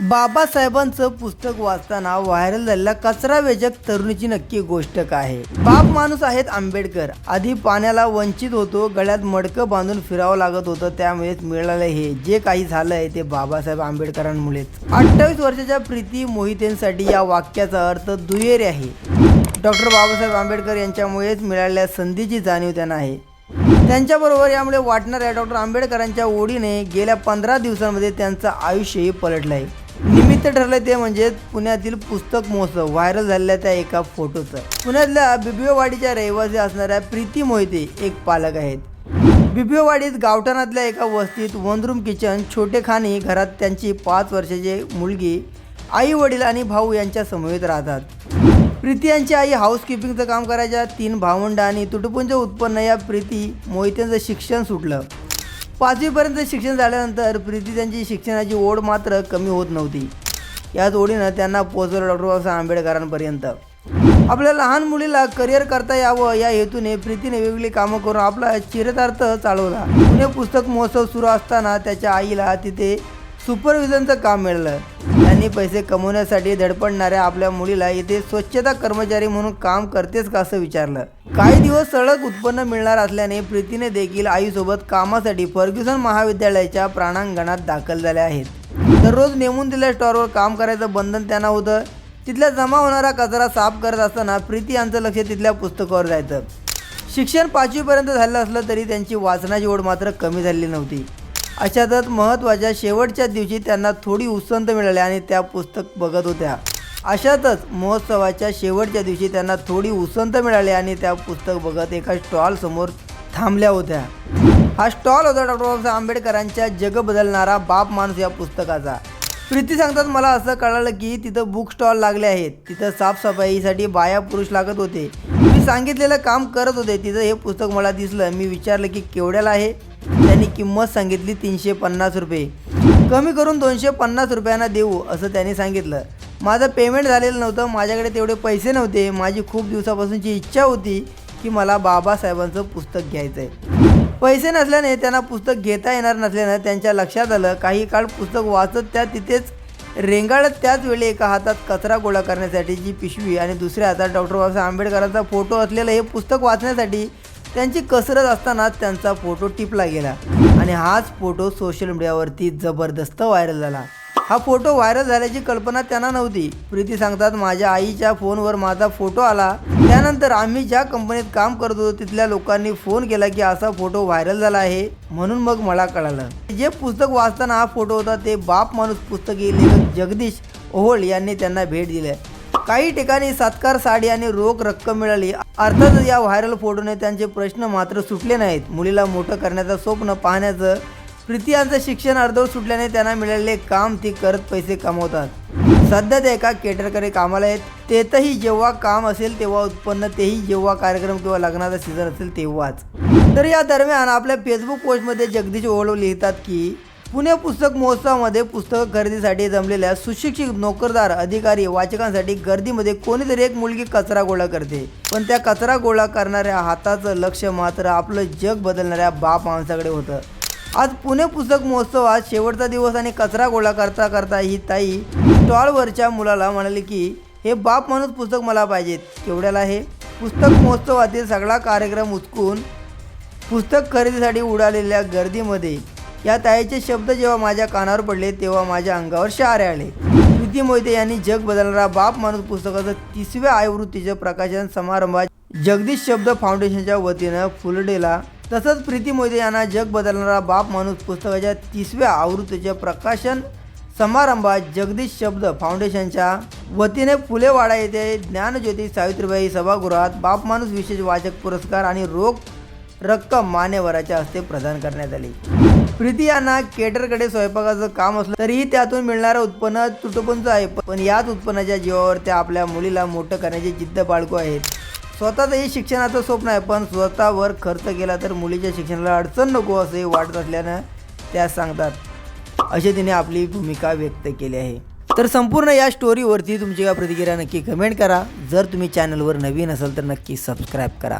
बाबासाहेबांचं पुस्तक वाचताना व्हायरल झालेला कचरा वेचक तरुणीची नक्की गोष्ट काय आहे? बाप माणूस आहेत आंबेडकर. आधी पाण्याला वंचित होतो गळ्यात मडकं बांधून फिरावं लागत होतं त्यामुळेच मिळालं हे. जे काही झालंय ते बाबासाहेब आंबेडकरांमुळेच. अठ्ठावीस वर्षाच्या प्रीती मोहितेंसाठी या वाक्याचा अर्थ दुहेरी आहे. डॉक्टर बाबासाहेब आंबेडकर यांच्यामुळेच मिळालेल्या संधीची जाणीव त्यांना आहे. त्यांच्याबरोबर यामुळे वाटणाऱ्या डॉक्टर आंबेडकरांच्या ओढीने गेल्या पंधरा दिवसांमध्ये त्यांचं आयुष्यही पलटलं आहे निमित्त ठरलं ते म्हणजे पुण्यातील पुस्तक महोत्सव व्हायरल झालेल्या त्या एका फोटोचं. पुण्यातल्या बिबिओवाडीच्या रहिवासी असणाऱ्या प्रीती मोहिते एक पालक आहेत. बिबिओवाडीत गावठाणातल्या एका वस्तीत वन रूम किचन छोटे खाणी घरात त्यांची पाच वर्षाची मुलगी आई वडील आणि भाऊ यांच्या समवेत राहतात. प्रीती यांची आई हाऊसकीपिंगचं काम करायच्या तीन भावंड आणि तुटपुंज उत्पन्न या प्रीती मोहितेंचं शिक्षण सुटलं. पाचवीपर्यंत शिक्षण झाल्यानंतर प्रीती त्यांची शिक्षणाची ओढ मात्र कमी होत नव्हती. याच ओढीनं त्यांना पोचवलं डॉक्टर बाबासाहेब आंबेडकरांपर्यंत. आपल्या लहान मुलीला करिअर करता यावं या हेतूने प्रीतीने वेगवेगळी कामं करून आपला चिरतार्थ चालवला. पुणे पुस्तक महोत्सव सुरू असताना त्याच्या आईला तिथे सुपरविजनचं काम मिळालं. त्यांनी पैसे कमवण्यासाठी धडपडणाऱ्या आपल्या मुलीला इथे स्वच्छता कर्मचारी म्हणून काम करतेस का असं विचारलं. काही दिवस सळक उत्पन्न मिळणार असल्याने प्रीतीने देखील आईसोबत कामासाठी फर्ग्युसन महाविद्यालयाच्या प्राणांगणात दाखल झाल्या आहेत. दररोज नेमून दिलेल्या स्टॉरवर काम करायचं बंधन त्यांना होतं. तिथल्या जमा होणारा कचरा साफ करत असताना प्रीती यांचं लक्ष तिथल्या पुस्तकावर जायचं. शिक्षण पाचवीपर्यंत झालं असलं तरी त्यांची वाचनाची ओढ मात्र कमी झालेली नव्हती. अशातच महत्त्वाच्या शेवटच्या दिवशी त्यांना थोडी उसंत मिळाली आणि त्या पुस्तक बघत होत्या. अशातच महोत्सवाच्या शेवटच्या दिवशी त्यांना थोडी उसंत मिळाली आणि त्या पुस्तक बघत एका स्टॉलसमोर थांबल्या होत्या. हा स्टॉल होता डॉक्टर बाबासाहेब आंबेडकरांच्या जग बदलणारा बाप माणूस या पुस्तकाचा. प्रीती सांगतात मला असं कळालं की तिथं बुक स्टॉल लागले आहेत. तिथं साफसफाईसाठी बाया पुरुष लागत होते. मी सांगितलेलं काम करत होते. तिथं हे पुस्तक मला दिसलं. मी विचारलं की केवढ्याला आहे? त्यांनी किंमत सांगितली तीनशे पन्नास रुपये. कमी करून दोनशे पन्नास रुपयांना देऊ असं त्यांनी सांगितलं. माझं पेमेंट झालेलं नव्हतं. माझ्याकडे तेवढे पैसे नव्हते. माझी खूप दिवसापासूनची इच्छा होती की मला बाबासाहेबांचं पुस्तक घ्यायचं आहे पैसे नसल्याने त्यांना पुस्तक घेता येणार नसल्यानं त्यांच्या लक्षात आलं काही काळ पुस्तक वाचत त्या तिथेच रेंगाळत त्याच वेळी एका हातात कचरा गोळा करण्यासाठीची पिशवी आणि दुसऱ्या हातात डॉक्टर बाबासाहेब आंबेडकरांचा फोटो असलेलं हे पुस्तक वाचण्यासाठी त्यांची कसरत असतानाच त्यांचा फोटो टिपला गेला. आणि हाच फोटो सोशल मीडियावरती जबरदस्त व्हायरल झाला. हा फोटो व्हायरल झाल्याची कल्पना त्यांना नव्हती. प्रीती सांगतात माझ्या आईच्या फोनवर माझा फोटो आला. त्यानंतर आम्ही ज्या कंपनीत काम करत होतो तिथल्या लोकांनी फोन केला की असा फोटो व्हायरल झाला आहे. म्हणून मग मला कळालं. जे पुस्तक वाचताना हा फोटो होता ते बाप माणूस पुस्तकी लेखक जगदीश ओहोळ यांनी त्यांना भेट दिली. काही ठिकाणी सत्कार साडी आणि रोख रक्कम मिळाली. अर्थातच या व्हायरल फोटोने त्यांचे प्रश्न मात्र सुटले नाहीत. मुलीला मोठं करण्याचं स्वप्न पाहण्याचं प्रीती यांचं शिक्षण अर्धवट सुटल्याने त्यांना मिळालेले काम ती करत पैसे कमवतात. सध्या ते एका केटरकडे कामाला आहेत. तेथही जेव्हा काम असेल तेव्हा उत्पन्न तेही जेव्हा कार्यक्रम किंवा लग्नाचा सीझन असेल तेव्हाच. तर या दरम्यान आपल्या फेसबुक पोस्टमध्ये जगदीश ओळव लिहितात की पुणे पुस्तक महोत्सवामध्ये पुस्तकं खरेदीसाठी जमलेल्या सुशिक्षित नोकरदार अधिकारी वाचकांसाठी गर्दीमध्ये कोणीतरी एक मुलगी कचरा गोळा करते. पण त्या कचरा गोळा करणाऱ्या हाताचं लक्ष मात्र आपलं जग बदलणाऱ्या बाप माणसाकडे होतं. आज पुणे पुस्तक महोत्सवात शेवटचा दिवस आणि कचरा गोळा करता करता ही ताई स्टॉलवरच्या मुलाला म्हणाली की हे बाप माणूस पुस्तक मला पाहिजेत. केवढ्याला हे? पुस्तक महोत्सवातील सगळा कार्यक्रम उचकून पुस्तक खरेदीसाठी उडालेल्या गर्दीमध्ये या ताईचे शब्द जेव्हा माझ्या कानावर पडले तेव्हा माझ्या अंगावर शहारे आले. प्रीती मोहिते यांनी जग बदलणारा बाप माणूस पुस्तकाचं तिसव्या आवृत्तीचं प्रकाशन समारंभात जगदीश शब्द फाउंडेशनच्या वतीनं फुलडेला तसंच प्रीती मोदी यांना जग बदलणारा बाप माणूस पुस्तकाच्या तिसव्या आवृत्तीचे प्रकाशन समारंभात जगदीश शब्द फाउंडेशनच्या वतीने फुलेवाडा येथे ज्ञानज्योती सावित्रीबाई सभागृहात बाप माणूस विशेष वाचक पुरस्कार आणि रोख रक्कम मान्यवराच्या हस्ते प्रदान करण्यात आली. प्रीती यांना केटरकडे स्वयंपाकाचं काम असलं तरीही त्यातून मिळणारं उत्पन्न तुटपुंच आहे पण याच उत्पन्नाच्या जीवावर त्या आपल्या मुलीला मोठं करण्याची जिद्द बाळगू आहेत. स्वतःचंही शिक्षणाचं स्वप्न आहे पण स्वतःवर खर्च केला तर मुलीच्या शिक्षणाला अडचण नको असे वाटत असल्यानं त्या सांगतात. असे तिने आपली भूमिका व्यक्त केली आहे. तर संपूर्ण या स्टोरीवरती तुमची काय प्रतिक्रिया नक्की कमेंट करा. जर तुम्ही चॅनलवर नवीन असाल तर नक्की सबस्क्राईब करा.